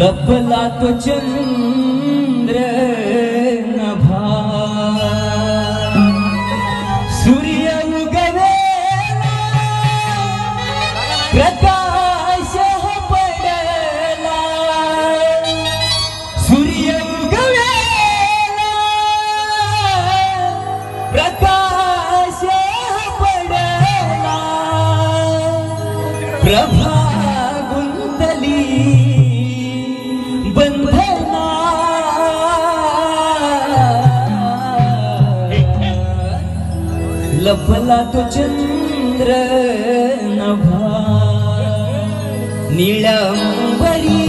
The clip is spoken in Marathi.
लपला तो चंद्र लपला तो चंद्र नभा. निळंबरी